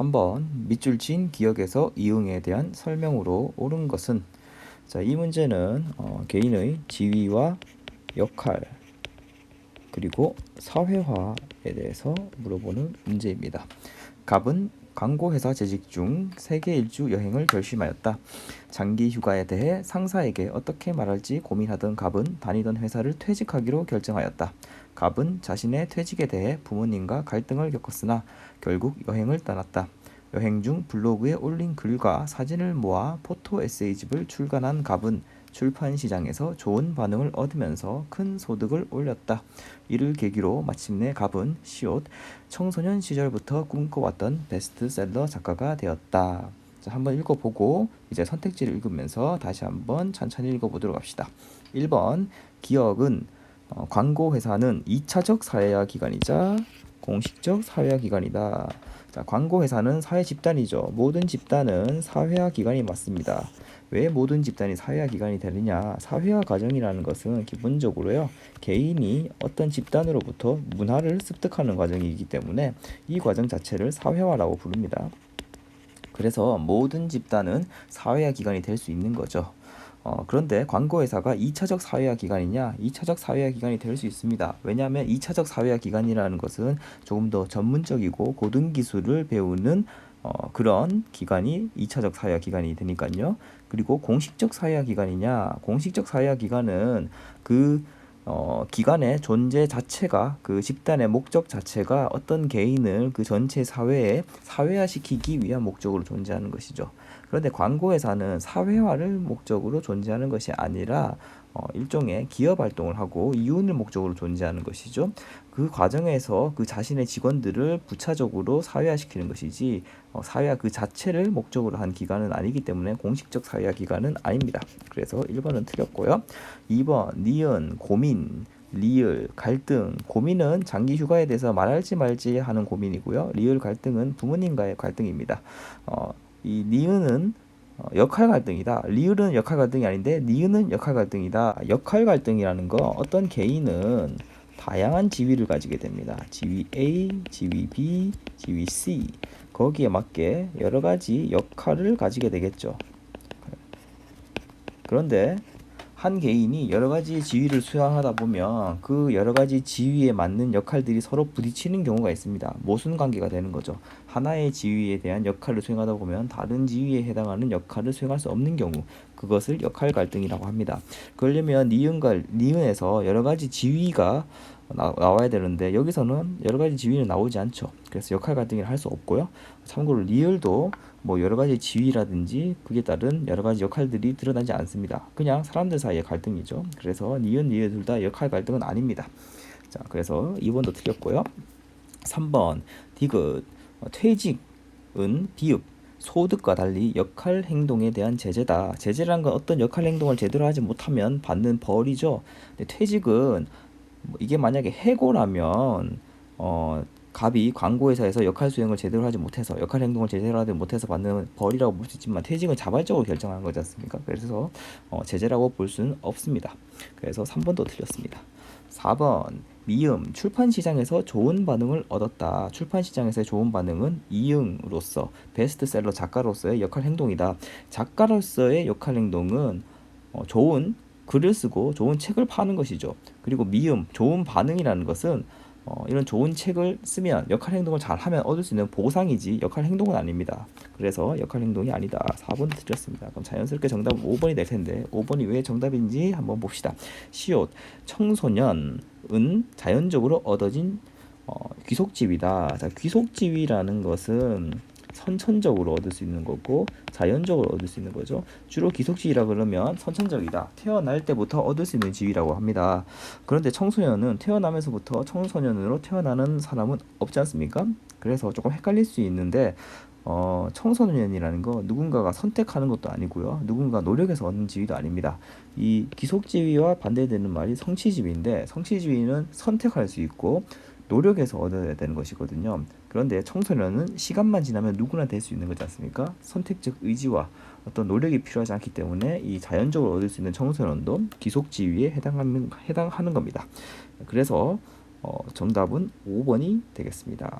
3번 밑줄 친 기억에서 이응에 대한 설명으로 옳은 것은 자, 이 문제는 어, 개인의 지위와 역할 그리고 사회화에 대해서 물어보는 문제입니다. 갑은 광고회사 재직 중 세계 일주 여행을 결심하였다. 장기 휴가에 대해 상사에게 어떻게 말할지 고민하던 갑은 다니던 회사를 퇴직하기로 결정하였다. 갑은 자신의 퇴직에 대해 부모님과 갈등을 겪었으나 결국 여행을 떠났다. 여행 중 블로그에 올린 글과 사진을 모아 포토 에세이집을 출간한 갑은 출판 시장에서 좋은 반응을 얻으면서 큰 소득을 올렸다. 이를 계기로 마침내 갑은 시옷 청소년 시절부터 꿈꿔왔던 베스트셀러 작가가 되었다. 자, 한번 읽어보고 이제 선택지를 읽으면서 다시 한번 천천히 읽어보도록 합시다. 1번 기억은 어, 광고 회사는 2차적 사회화 기관이자 공식적 사회화 기관이다. 자, 광고 회사는 사회 집단이죠. 모든 집단은 사회화 기관이 맞습니다. 왜 모든 집단이 사회화 기관이 되느냐? 사회화 과정이라는 것은 기본적으로요. 개인이 어떤 집단으로부터 문화를 습득하는 과정이기 때문에 이 과정 자체를 사회화라고 부릅니다. 그래서 모든 집단은 사회화 기관이 될 수 있는 거죠. 어, 그런데 광고회사가 2차적 사회화 기관이냐? 2차적 사회화 기관이 될 수 있습니다. 왜냐하면 2차적 사회화 기관이라는 것은 조금 더 전문적이고 고등 기술을 배우는 어, 그런 기관이 2차적 사회화 기관이 되니까요. 그리고 공식적 사회화 기관이냐? 공식적 사회화 기관은 그 어, 기관의 존재 자체가 그 집단의 목적 자체가 어떤 개인을 그 전체 사회에 사회화시키기 위한 목적으로 존재하는 것이죠. 그런데 광고회사는 사회화를 목적으로 존재하는 것이 아니라 어, 일종의 기업 활동을 하고 이윤을 목적으로 존재하는 것이죠. 그 과정에서 그 자신의 직원들을 부차적으로 사회화시키는 것이지 어, 사회화 그 자체를 목적으로 한 기관은 아니기 때문에 공식적 사회화 기관은 아닙니다. 그래서 1번은 틀렸고요. 2번 니은 고민 리을 갈등 고민은 장기 휴가에 대해서 말할지 말지 하는 고민이고요. 리을 갈등은 부모님과의 갈등입니다. 어, 이 니은은 어, 역할 갈등이다. 리을은 역할 갈등이 아닌데 니은은 역할 갈등이다. 역할 갈등이라는 거 어떤 개인은 다양한 지위를 가지게 됩니다. 지위 A, 지위 B, 지위 C 거기에 맞게 여러 가지 역할을 가지게 되겠죠. 그런데 한 개인이 여러 가지 지위를 수행하다 보면 그 여러 가지 지위에 맞는 역할들이 서로 부딪히는 경우가 있습니다. 모순 관계가 되는 거죠. 하나의 지위에 대한 역할을 수행하다 보면 다른 지위에 해당하는 역할을 수행할 수 없는 경우 그것을 역할 갈등이라고 합니다. 그러려면 니은과 니은에서 여러 가지 지위가 나, 와야 되는데 여기서는 여러 가지 지위는 나오지 않죠. 그래서 역할 갈등을 할수 없고요. 참고로 리을도 뭐 여러 가지 지위라든지 그에 따른 여러 가지 역할들이 드러나지 않습니다. 그냥 사람들 사이의 갈등이죠. 그래서 니은 니은 둘 다 역할 갈등은 아닙니다. 자, 그래서 2번도 틀렸고요. 3번 디귿 어, 퇴직은 비읍 소득과 달리 역할 행동에 대한 제재다. 제재란 건 어떤 역할 행동을 제대로 하지 못하면 받는 벌이죠. 근데 퇴직은 뭐 이게 만약에 해고라면 어 갑이 광고회사에서 역할 수행을 제대로 하지 못해서 역할 행동을 제대로 하지 못해서 받는 벌이라고 볼 수 있지만 퇴직은 자발적으로 결정하는 거지 않습니까? 그래서 어, 제재라고 볼 수는 없습니다. 그래서 3번도 틀렸습니다. 4번 미음 출판 시장에서 좋은 반응을 얻었다. 출판 시장에서의 좋은 반응은 이응으로서 베스트셀러 작가로서의 역할 행동이다. 작가로서의 역할 행동은 어, 좋은 글을 쓰고 좋은 책을 파는 것이죠. 그리고 미음 좋은 반응이라는 것은 어, 이런 좋은 책을 쓰면 역할 행동을 잘 하면 얻을 수 있는 보상이지 역할 행동은 아닙니다. 그래서 역할 행동이 아니다. 4번 드렸습니다. 그럼 자연스럽게 정답은 5번이 될 텐데 5번이 왜 정답인지 한번 봅시다. 시옷 청소년은 자연적으로 얻어진 어, 귀속지위다. 자, 귀속지위라는 것은 선천적으로 얻을 수 있는 거고 자연적으로 얻을 수 있는 거죠. 주로 기속지위라 그러면 선천적이다. 태어날 때부터 얻을 수 있는 지위라고 합니다. 그런데 청소년은 태어나면서부터 청소년으로 태어나는 사람은 없지 않습니까? 그래서 조금 헷갈릴 수 있는데 어, 청소년이라는 거 누군가가 선택하는 것도 아니고요. 누군가 노력해서 얻는 지위도 아닙니다. 이 기속지위와 반대되는 말이 성취지위인데 성취지위는 선택할 수 있고 노력해서 얻어야 되는 것이거든요. 그런데 청소년은 시간만 지나면 누구나 될 수 있는 거지 않습니까? 선택적 의지와 어떤 노력이 필요하지 않기 때문에 이 자연적으로 얻을 수 있는 청소년도 기속지위에 해당하는 해당하는 겁니다. 그래서 어, 정답은 5번이 되겠습니다.